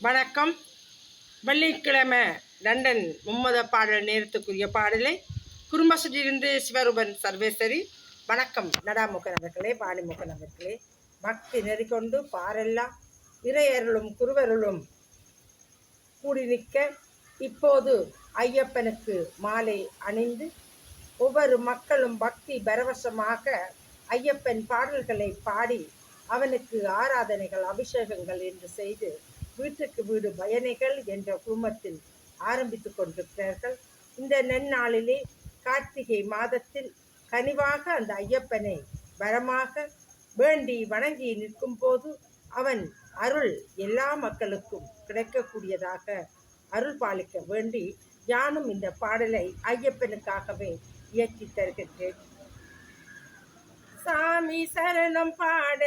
வணக்கம். வெள்ளிக்கிழமை லண்டன் மும்மத பாடல் நேரத்துக்குரிய பாடலை குறும்பசிலிருந்து சிவரூபன் சர்வேஸ்வரி வணக்கம் நடாமுகன் அவர்களே பாணிமுகன் அவர்களே. பக்தி நெறிக்கொண்டு பாரெல்லாம் இறையருளும் குருவருளும் கூடி நிற்க இப்போது ஐயப்பனுக்கு மாலை அணிந்து ஒவ்வொரு மக்களும் பக்தி பரவசமாக ஐயப்பன் பாடல்களை பாடி அவனுக்கு ஆராதனைகள் அபிஷேகங்கள் என்று செய்து வீட்டுக்கு வீடு பயணிகள் என்ற குடும்பத்தில் ஆரம்பித்துக் கொண்டிருக்கிறார்கள். இந்த நன்னாளிலே கார்த்திகை மாதத்தில் கனிவாக அந்த ஐயப்பனை வரமாக வேண்டி வணங்கி நிற்கும் போது அவன் அருள் எல்லா மக்களுக்கும் கிடைக்கக்கூடியதாக அருள் பாலிக்க வேண்டி யானும் இந்த பாடலை ஐயப்பனுக்காகவே இயக்கி தருகின்றேன். சாமி சரணம் பாட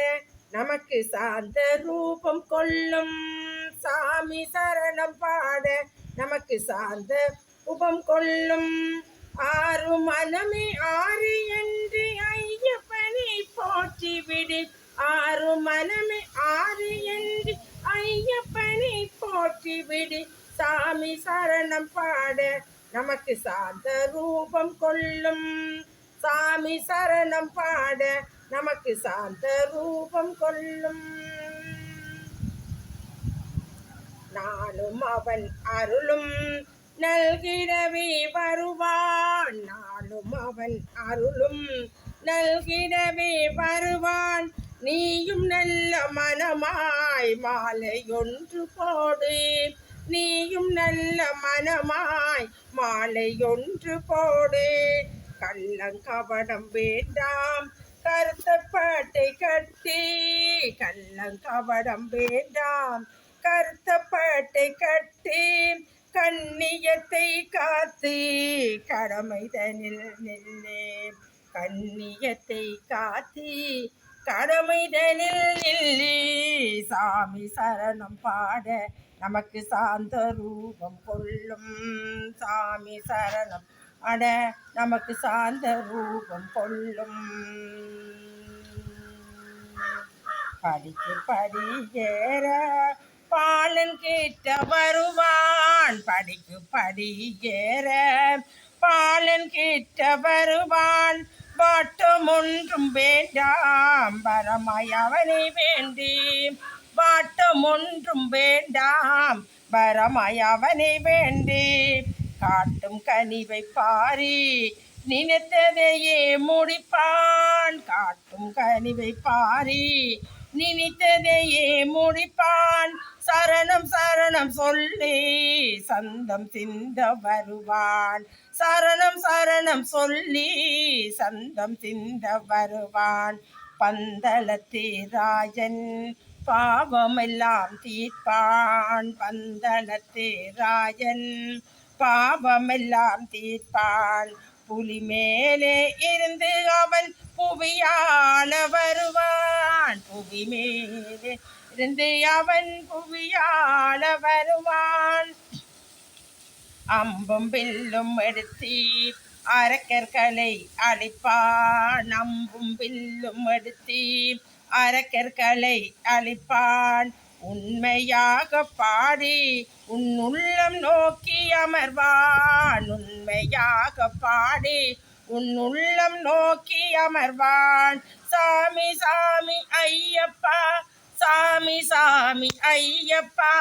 நமக்கு சாந்த ரூபம் கொள்ளும். சாமி சரணம் பாட நமக்கு சார்ந்த உபம் கொள்ளும். ஆறு மனமே ஆறு என்று ஐயப்பனை போற்றி விடு. ஆறு மனமே ஆறு என்று ஐயப்பனை போற்றி விடு. சாமி சரணம் பாட நமக்கு சார்ந்த ரூபம் கொள்ளும். சாமி சரணம் பாட நமக்கு சார்ந்த ரூபம் கொள்ளும். நானும் அவன் அருளும் நல்கிடவே வருவான். நானும் அவன் அருளும் நல்கிடவே வருவான். நீயும் நல்ல மனமாய் மாலை ஒன்று போடு. நீயும் நல்ல மனமாய் மாலை ஒன்று போடு. கள்ளங்கபடம் வேண்டாம். கருத்தப்பாட்டை கட்டி கள்ளங்கபடம் வேண்டாம். பாட்டை கட்டி கண்ணியத்தை காத்து கடமைதனில் நில்லே கண்ணியத்தை காத்தி கடமைதனில் நில்லி. சாமி சரணம் பாட நமக்கு சாந்த ரூபம் கொள்ளும். சாமி சரணம் அட நமக்கு சாந்த ரூபம் கொள்ளும். படிக்கு படி ஏற பாலன் கேட்ட வருவான் படிக்கு படி ஏற. பாலன் கேட்ட வருவான் பாட்டம் ஒன்றும் வேண்டாம். பரமாய் அவனை வேண்டி பாட்டம் ஒன்றும் வேண்டாம். பரமாய் அவனை வேண்டி காட்டும் கனிவை பாரி. நினைத்ததையே முடிப்பான். காட்டும் கனிவை பாரி. நினைத்ததையே முடிப்பான். சரணம் சரணம் சொல்லி சந்தம் சிந்த வருவான். சரணம் சரணம் சொல்லி சந்தம் சிந்த வருவான். பந்தளத்தே ராஜன் பாவமெல்லாம் தீர்ப்பான். பந்தளத்தே ராஜன் பாவமெல்லாம் தீர்ப்பான். புலி மேலே இருந்து அவன் புவியான வருவான். புவி மேலே இருந்து அவன் புவியாள வருவான். அம்பும் பில்லும் எடுத்தி அரக்கர்களை அழிப்பான் அம்பும் பில்லும் எடுத்தி அரக்கர்களை அழிப்பான் உண்மையாக பாடி உன் உள்ளம் நோக்கி அமர்வான். உண்மையாக பாடி உன் உள்ளம் நோக்கி அமர்வான். சாமி சாமி ஐயப்பா. சாமி சாமி ஐயப்பா.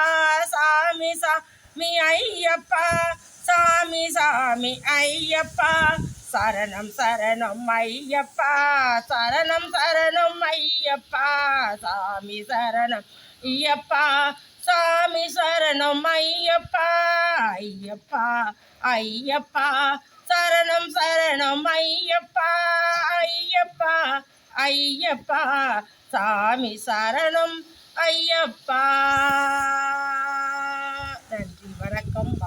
சாமி சாமி ஐயப்பா. சாமி சாமி ஐயப்பா. சரணம் சரணம் ஐயப்பா. சரணம் சரணம் ஐயப்பா. சாமி சரணம் ஐயப்பா. சாமி சரணம் ஐயப்பா. ஐயப்பா ஐயப்பா. சரணம் சரணம் ஐயப்பா. ஐயப்பா. ஐயப்பா சாமி சரணம் ஐயப்பா. நன்றி வணக்கம்.